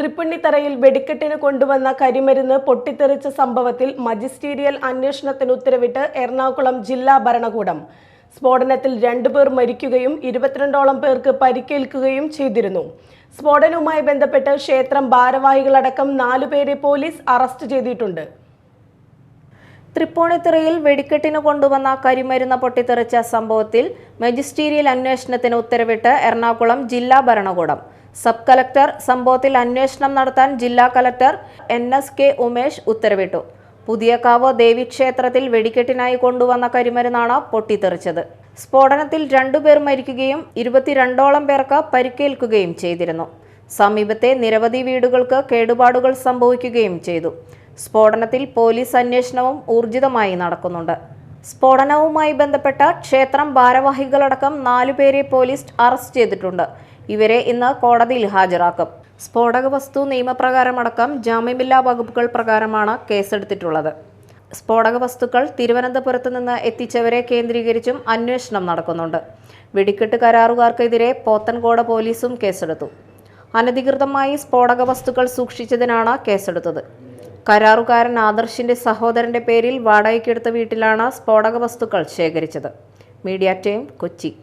തൃപ്പുണ്ണിത്തറയിൽ വെടിക്കെട്ടിന് കൊണ്ടുവന്ന കരിമരുന്ന് പൊട്ടിത്തെറിച്ച സംഭവത്തിൽ മജിസ്റ്റീരിയൽ അന്വേഷണത്തിന് ഉത്തരവിട്ട് എറണാകുളം ജില്ലാ ഭരണകൂടം. സ്ഫോടനത്തിൽ രണ്ടുപേർ മരിക്കുകയും ഇരുപത്തിരണ്ടോളം പേർക്ക് പരിക്കേൽക്കുകയും ചെയ്തിരുന്നു. സ്ഫോടനവുമായി ബന്ധപ്പെട്ട് ക്ഷേത്രം ഭാരവാഹികളടക്കം നാലുപേരെ പോലീസ് അറസ്റ്റ് ചെയ്തിട്ടുണ്ട്. തൃപ്പൂണിത്തുറയിൽ വെടിക്കെട്ടിന് കൊണ്ടുവന്ന കരിമരുന്ന് പൊട്ടിത്തെറിച്ച സംഭവത്തിൽ മജിസ്റ്റീരിയൽ അന്വേഷണത്തിന് ഉത്തരവിട്ട് എറണാകുളം ജില്ലാ ഭരണകൂടം. സബ് കലക്ടർ സംഭവത്തിൽ അന്വേഷണം നടത്താൻ ജില്ലാ collector N S K Umesh ഉത്തരവിട്ടു. പുതിയകാവ് ദേവീക്ഷേത്രത്തിൽ വെടിക്കെട്ടിനായി കൊണ്ടുവന്ന കരിമരുന്നാണ് പൊട്ടിത്തെറിച്ചത്. സ്ഫോടനത്തിൽ രണ്ടുപേർ മരിക്കുകയും ഇരുപത്തിരണ്ടോളം പേർക്ക് പരിക്കേൽക്കുകയും ചെയ്തിരുന്നു. സമീപത്തെ നിരവധി വീടുകൾക്ക് കേടുപാടുകൾ സംഭവിക്കുകയും ചെയ്തു. സ്ഫോടനത്തിൽ പോലീസ് അന്വേഷണവും ഊർജിതമായി നടക്കുന്നുണ്ട്. സ്ഫോടനവുമായി ബന്ധപ്പെട്ട ക്ഷേത്രം ഭാരവാഹികളടക്കം നാലുപേരെ പോലീസ് അറസ്റ്റ് ചെയ്തിട്ടുണ്ട്. ഇവരെ ഇന്ന് കോടതിയിൽ ഹാജരാക്കും. സ്ഫോടക വസ്തു നിയമപ്രകാരമടക്കം ജാമ്യമില്ലാ വകുപ്പുകൾ പ്രകാരമാണ് കേസെടുത്തിട്ടുള്ളത്. സ്ഫോടക വസ്തുക്കൾ തിരുവനന്തപുരത്ത് നിന്ന് എത്തിച്ചവരെ കേന്ദ്രീകരിച്ചും അന്വേഷണം നടക്കുന്നുണ്ട്. വെടിക്കെട്ട് കരാറുകാർക്കെതിരെ പോത്തൻകോട് പോലീസും കേസെടുത്തു. അനധികൃതമായി സ്ഫോടക വസ്തുക്കൾ സൂക്ഷിച്ചതിനാണ് കേസെടുത്തത്. കരാറുകാരൻ ആദർശിന്റെ സഹോദരന്റെ പേരിൽ വാടകയ്ക്കെടുത്ത വീട്ടിലാണ് സ്ഫോടക വസ്തുക്കൾ ശേഖരിച്ചത്. Media team Kochi.